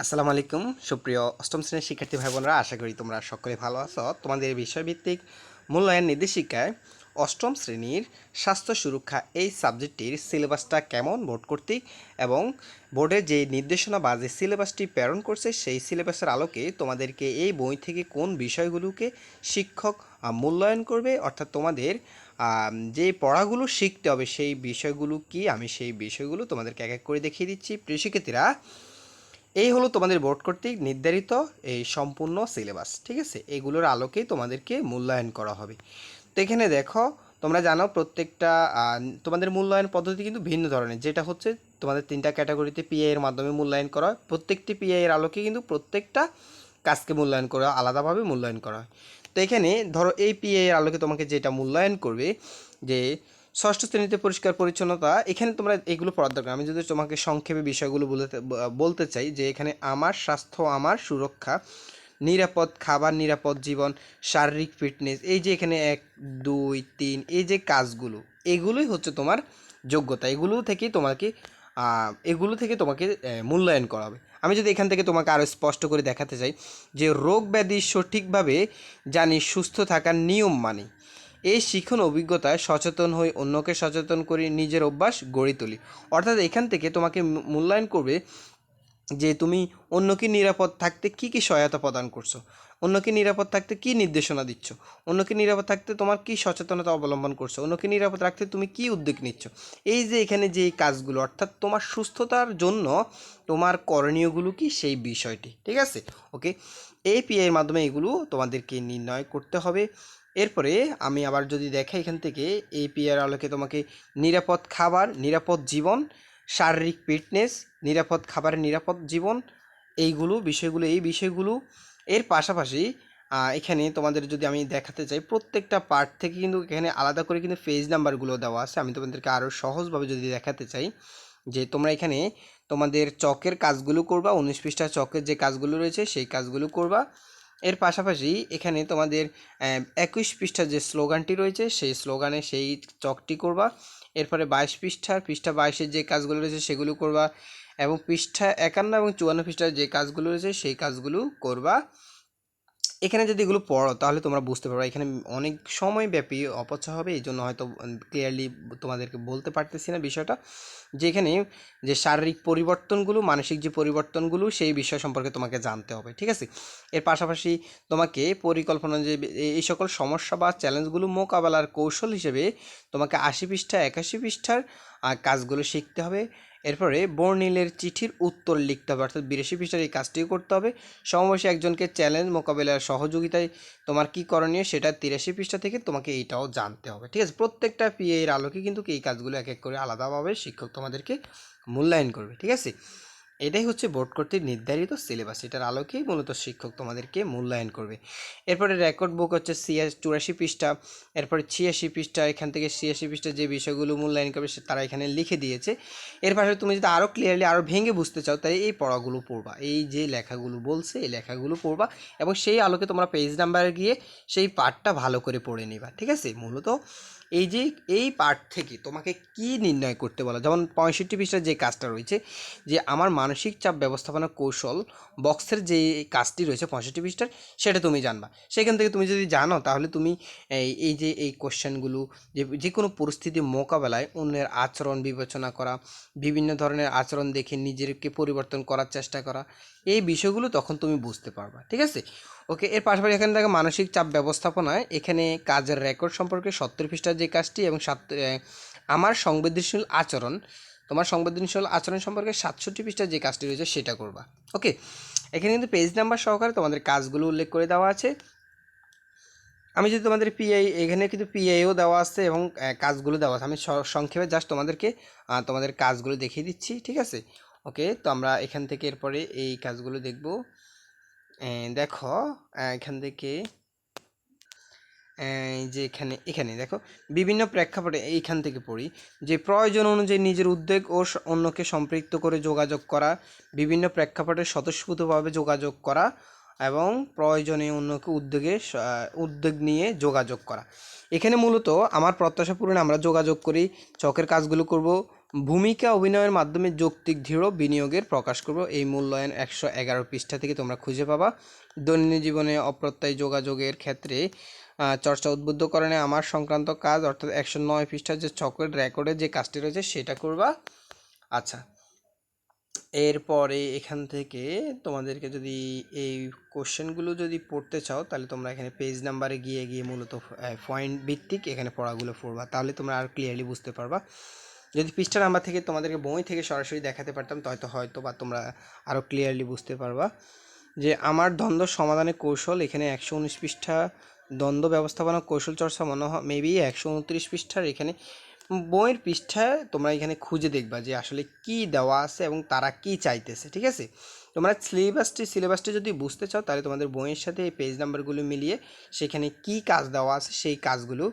আসসালামু আলাইকুম। সুপ্রিয় অষ্টম শ্রেণির শিক্ষার্থী ভাই বোনরা আশা করি তোমরা সকলে ভালো আছো। তোমাদের বিষয়ভিত্তিক মূল্যায়ন নির্দেশিকায় অষ্টম শ্রেণির স্বাস্থ্য সুরক্ষা এই সাবজেক্টটির সিলেবাসটা কেমন বোর্ড কর্তৃক এবং বোর্ডের যে নির্দেশনা বা যে সিলেবাসটি প্রেরণ করছে, সেই সিলেবাসের আলোকে তোমাদেরকে এই বই থেকে কোন বিষয়গুলোকে শিক্ষক মূল্যায়ন করবে, অর্থাৎ তোমাদের যে পড়াগুলো শিখতে হবে, সেই বিষয়গুলো কি, আমি সেই বিষয়গুলো তোমাদেরকে এক এক করে দেখিয়ে দিচ্ছি। প্রিয় শিক্ষার্থীরা এই হলো তোমাদের বোর্ড কর্তৃক নির্ধারিত এই সম্পূর্ণ সিলেবাস, ঠিক আছে? এগুলোর আলোকেই তোমাদেরকে মূল্যায়ন করা হবে। তো এখানে দেখো, তোমরা জানো প্রত্যেকটা তোমাদের মূল্যায়ন পদ্ধতি কিন্তু ভিন্ন ধরনের। যেটা হচ্ছে তোমাদের তিনটা ক্যাটাগরিতে পিআই এর মাধ্যমে মূল্যায়ন করা হয়। প্রত্যেকটি পিআই এর আলোকে কিন্তু প্রত্যেকটা কাজকে মূল্যায়ন করা, আলাদাভাবে মূল্যায়ন করা হয়। তো এখানে ধরো এই পিআই এর আলোকে তোমাকে যেটা মূল্যায়ন করবে যে ষষ্ঠ শ্রেণীতে পরিষ্কার পরিচ্ছন্নতা, এখানে তোমরা এগুলো পড়ার দরকার। আমি যদি তোমাকে সংক্ষেপে বিষয়গুলো বলতে বলতে চাই যে এখানে আমার স্বাস্থ্য, আমার সুরক্ষা, নিরাপদ খাবার, নিরাপদ জীবন, শারীরিক ফিটনেস, এই যে এখানে এক, দুই, তিন, এই যে কাজগুলো, এগুলোই হচ্ছে তোমার যোগ্যতা। এগুলো থেকেই তোমাকে এগুলো থেকে তোমাকে মূল্যায়ন করা হবে। আমি যদি এখান থেকে তোমাকে আরও স্পষ্ট করে দেখাতে চাই যে রোগ ব্যাধি সঠিকভাবে জানি সুস্থ থাকার নিয়ম মানি এই শিখন অভিজ্ঞতায় সচেতন হয়ে অন্যকে সচেতন করি নিজের অভ্যাস গড়ে তুলি। অর্থাৎ এখান থেকে তোমাকে মূল্যায়ন করবে যে তুমি অন্যকে নিরাপদ থাকতে কি কি সহায়তা প্রদান করছ, অন্যকে নিরাপদ থাকতে কি নির্দেশনা দিচ্ছ, অন্যকে নিরাপদ থাকতে তোমার কি সচেতনতা অবলম্বন করছ, অন্যকে নিরাপদ রাখতে তুমি কি উদ্যোগ নিচ্ছ। এই যে এখানে যে কাজগুলো, অর্থাৎ তোমার সুস্থতার জন্য তোমার করণীয়গুলো কি সেই বিষয়টি, ঠিক আছে? ওকে? এই পিআই এর মাধ্যমে এগুলো তোমাদেরকে নির্ণয় করতে হবে। এরপরে আমি আবার যদি দেখাই এখান থেকে এই পিআর আলোকে তোমাকে নিরাপদ খাবার, নিরাপদ জীবন, শারীরিক ফিটনেস, নিরাপদ খাবারের নিরাপদ জীবন, এইগুলো, বিষয়গুলো, এই বিষয়গুলো। এর পাশাপাশি এখানে তোমাদের যদি আমি দেখাতে চাই, প্রত্যেকটা পার্ট থেকে কিন্তু এখানে আলাদা করে কিন্তু পেজ নাম্বারগুলো দেওয়া আছে। আমি তোমাদেরকে আরও সহজভাবে যদি দেখাতে চাই, যে তোমরা এখানে তোমাদের চকের কাজগুলো করবা, উনিশ পৃষ্ঠা চকের যে কাজগুলো রয়েছে, সেই কাজগুলো করবা। এর পাশাপাশি এখানে তোমাদের একুশ পৃষ্ঠার যে স্লোগানটি রয়েছে, সেই স্লোগানে সেই চকটি করবা। এরপরে বাইশ পৃষ্ঠার, পৃষ্ঠা বাইশের যে কাজগুলো রয়েছে সেগুলো করবা এবং পৃষ্ঠা একান্ন এবং চুয়ান্ন পৃষ্ঠার যে কাজগুলো রয়েছে সেই কাজগুলো করবা। এখানে যদি এগুলো পড়ো, তাহলে তোমরা বুঝতে পারবে। এখানে অনেক সময় ব্যাপী অপচয় হবে, এই জন্য হয়তো ক্লিয়ারলি তোমাদেরকে বলতে পারতেছি না বিষয়টা। যে এখানে যে শারীরিক পরিবর্তনগুলো, মানসিক যে পরিবর্তনগুলো, সেই বিষয় সম্পর্কে তোমাকে জানতে হবে, ঠিক আছে? এর পাশাপাশি তোমাকে পরিকল্পনা যে এই সকল সমস্যা বা চ্যালেঞ্জগুলো মোকাবেলার কৌশল হিসেবে তোমাকে আশি পৃষ্ঠা, একাশি পৃষ্ঠার কাজগুলো শিখতে হবে। এরপরে বর্ণিলের চিঠির উত্তর লিখতে হবে, অর্থাৎ বিরাশি পৃষ্ঠার এই কাজটিও করতে হবে। সমবয়সী একজনকে চ্যালেঞ্জ মোকাবেলার সহযোগিতায় তোমার কি করণীয় সেটা তিরাশি পৃষ্ঠা থেকে তোমাকে এইটাও জানতে হবে। ঠিক আছে, প্রত্যেকটা পিএ এর আলোকে কিন্তু এই কাজগুলো এক এক করে আলাদাভাবে শিক্ষক তোমাদেরকে মূল্যায়ন করবে, ঠিক আছে? এটাই হচ্ছে বোর্ড কর্তৃক নির্ধারিত সিলেবাস। এটার আলোকেই মূলত শিক্ষক তোমাদেরকে মূল্যায়ন করবে। এরপরে রেকর্ড বুক হচ্ছে ছিয়া চুরাশি পৃষ্ঠা। এরপরে ছিয়াশি পৃষ্ঠা। এখান থেকে ছিয়াশি পৃষ্ঠা যে বিষয়গুলো মূল্যায়ন করবে সে- তারা এখানে লিখে দিয়েছে। এর পাশে তুমি যদি আরও ক্লিয়ারলি আরও ভেঙে বুঝতে চাও, তাহলে এই পড়াগুলো পড়বা। এই যে লেখাগুলো বলছে, এই লেখাগুলো পড়বা এবং সেই আলোকে তোমরা পেজ নাম্বারে গিয়ে সেই পার্টটা ভালো করে পড়ে নিবা। ঠিক আছে? মূলত এই যে, এই পার্ট থেকে তোমাকে কি নির্ণয় করতে বলা? যেমন পঁয়ষট্টি পৃষ্ঠার যে কাজটা রয়েছে, যে আমার মানসিক চাপ ব্যবস্থাপনা কৌশল বক্সের যে কাজটি রয়েছে পঁয়ষট্টি পৃষ্ঠার, সেটা তুমি জানবা। সেখান থেকে তুমি যদি জানো, তাহলে তুমি এই যে, এই কোশ্চেনগুলো যে যে কোনো পরিস্থিতি মোকাবেলায় অন্যের আচরণ বিবেচনা করা, বিভিন্ন ধরনের আচরণ দেখে নিজেকে পরিবর্তন করার চেষ্টা করা, এই বিষয়গুলো তখন তুমি বুঝতে পারবা, ঠিক আছে? ওকে, এর পাশাপাশি এখানে দেখো মানসিক চাপ ব্যবস্থাপনায় এখানে কাজের রেকর্ড সম্পর্কে সত্তর পৃষ্ঠার যে কাজটি এবং সাত আমার সংবেদনশীল আচরণ, তোমার সংবেদনশীল আচরণ সম্পর্কে সাতষট্টি পৃষ্ঠার যে কাজটি রয়েছে সেটা করবা। ওকে, এখানে কিন্তু পেজ নাম্বার সহকারে তোমাদের কাজগুলো উল্লেখ করে দেওয়া আছে। আমি যদি তোমাদের পিআই এখানে কিন্তু পিআইও দেওয়া আছে এবং কাজগুলো দেওয়া আছে। আমি সংক্ষেপে জাস্ট তোমাদেরকে তোমাদের কাজগুলো দেখিয়ে দিচ্ছি, ঠিক আছে? ওকে, তো আমরা এখান থেকে এরপরে এই কাজগুলো দেখব। দেখো এখান থেকে যে এখানে এখানে দেখো, বিভিন্ন প্রেক্ষাপটে এইখান থেকে পড়ি, যে প্রয়োজন অনুযায়ী নিজের উদ্বেগ ও অন্যকে সম্পৃক্ত করে যোগাযোগ করা, বিভিন্ন প্রেক্ষাপটে স্বতঃস্ফূর্তভাবে যোগাযোগ করা এবং প্রয়োজনে অন্যকে উদ্যোগে উদ্যোগ নিয়ে যোগাযোগ করা। এখানে মূলত আমার প্রত্যাশা পূরণে আমরা যোগাযোগ করি, চকের কাজগুলো করব ভূমিকা অভিনয়ের মাধ্যমে যৌক্তিক দৃঢ় বিনিয়োগের প্রকাশ করব। এই মূল্যায়ন একশো এগারো পৃষ্ঠা থেকে তোমরা খুঁজে পাবা। দৈনন্দিন জীবনে অপ্রত্যয় যোগাযোগের ক্ষেত্রে চর্চা উদ্বুদ্ধকরণে আমার সংক্রান্ত কাজ, অর্থাৎ একশো নয় পৃষ্ঠার যে চকের রেকর্ডে যে কাজটি রয়েছে, সেটা করবা। আচ্ছা এরপরে এখান থেকে তোমাদেরকে যদি এই কোশ্চেনগুলো যদি পড়তে চাও, তাহলে তোমরা এখানে পেজ নাম্বারে গিয়ে গিয়ে মূলত পয়েন্ট ভিত্তিক এখানে পড়াগুলো পড়বা। তাহলে তোমরা আর ক্লিয়ারলি বুঝতে পারবা। যদি পৃষ্ঠা নাম্বার থেকে তোমাদেরকে বই থেকে সরাসরি দেখাতে পারতাম হয়তো হয়তো বা তোমরা আরও ক্লিয়ারলি বুঝতে পারবা। যে আমার দ্বন্দ্ব সমাধানের কৌশল, এখানে একশো উনিশ পৃষ্ঠা দ্বন্দ্ব ব্যবস্থাপনা কৌশল চর্চা মনে হয় মেবি একশো উনত্রিশ পৃষ্ঠার এখানে বইয়ের পৃষ্ঠায় তোমরা এখানে খুঁজে দেখবা যে আসলে কি দেওয়া আছে এবং তারা কি চাইতেছে, ঠিক আছে? তোমরা সিলেবাসটি সিলেবাসটি যদি বুঝতে চাও, তাহলে তোমাদের বইয়ের সাথে এই পেজ নাম্বারগুলো মিলিয়ে সেখানে কি কাজ দেওয়া আছে, সেই কাজগুলো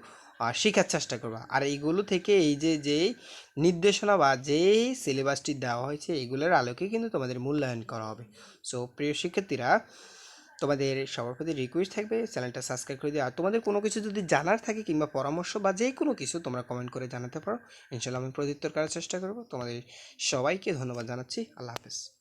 শেখার চেষ্টা করবা। আর এইগুলো থেকে এই যে যেই নির্দেশনা বা যেই সিলেবাসটি দেওয়া হয়েছে, এগুলোর আলোকে কিন্তু তোমাদের মূল্যায়ন করা হবে। সো প্রিয় শিক্ষার্থীরা, তোমাদের সবার প্রতি রিকোয়েস্ট থাকবে, চ্যানেলটা সাবস্ক্রাইব করে দিও। আর তোমাদের কোনো কিছু যদি জানার থাকে কিংবা পরামর্শ বা যে কোনো কিছু তোমরা কমেন্ট করে জানাতে পারো ইনশাল্লাহ আমি প্রত্যুত্তর করার চেষ্টা করব। তোমাদের সবাইকে ধন্যবাদ জানাচ্ছি। আল্লাহ হাফেজ।